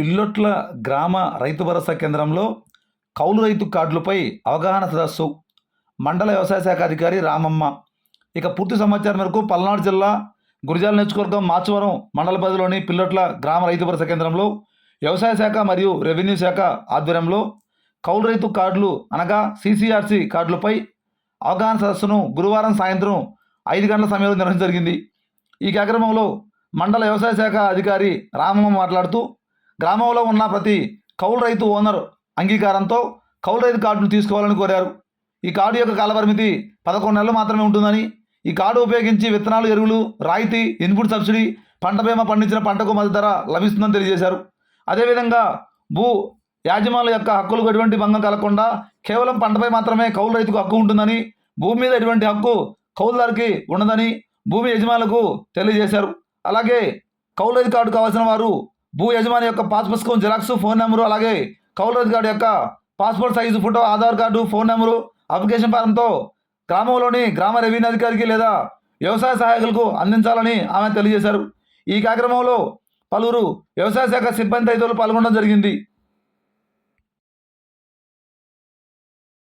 పిల్లొట్ల గ్రామ రైతు భరోసా కేంద్రంలో కౌలు రైతు కార్డులపై అవగాహన సదస్సు. మండల వ్యవసాయ శాఖ అధికారి రామమ్మ. ఇక పూర్తి సమాచారం మేరకు పల్నాడు జిల్లా గురిజాల నియోజకవర్గం మాచవరం మండల పరిధిలోని పిల్లొట్ల గ్రామ రైతు భరోసా కేంద్రంలో వ్యవసాయ శాఖ మరియు రెవెన్యూ శాఖ ఆధ్వర్యంలో కౌలు రైతు కార్డులు అనగా సిసిఆర్సి కార్డులపై అవగాహన సదస్సును గురువారం సాయంత్రం ఐదు గంటల సమయంలో నిర్వహించడం జరిగింది. ఈ కార్యక్రమంలో మండల వ్యవసాయ శాఖ అధికారి రామమ్మ మాట్లాడుతూ గ్రామంలో ఉన్న ప్రతి కౌలు రైతు ఓనర్ అంగీకారంతో కౌలు రైతు కార్డును తీసుకోవాలని కోరారు. ఈ కార్డు యొక్క కాలపరిమితి పదకొండు నెలలు మాత్రమే ఉంటుందని ఈ కార్డు ఉపయోగించి విత్తనాలు ఎరువులు రాయితీ ఇన్పుట్ సబ్సిడీ పంట బీమా పండించిన పంటకు మద్దతు ధర లభిస్తుందని తెలియజేశారు. అదేవిధంగా భూ యాజమాన్ల యొక్క హక్కులకు ఎటువంటి భంగం కలగకుండా కేవలం పంటపై మాత్రమే కౌలు రైతుకు హక్కు ఉంటుందని భూమి మీద ఎటువంటి హక్కు కౌలుదారికి ఉండదని భూమి యజమానులకు తెలియజేశారు. అలాగే కౌలు రైతు కార్డు కావాల్సిన వారు భూ యజమాని యొక్క పాస్ పుస్తకం జిరాక్స్ ఫోన్ నెంబరు అలాగే కౌలరాజ్ రైతు కార్డు యొక్క passport size photo Aadhaar card phone number application ఫారంతో గ్రామంలోని గ్రామ రెవెన్యూ అధికారికి లేదా వ్యవసాయ సహాయకులకు అందించాలని ఆమె తెలియజేశారు. ఈ కార్యక్రమంలో పలువురు వ్యవసాయ శాఖ సిబ్బంది తదితరులు పాల్గొనడం జరిగింది.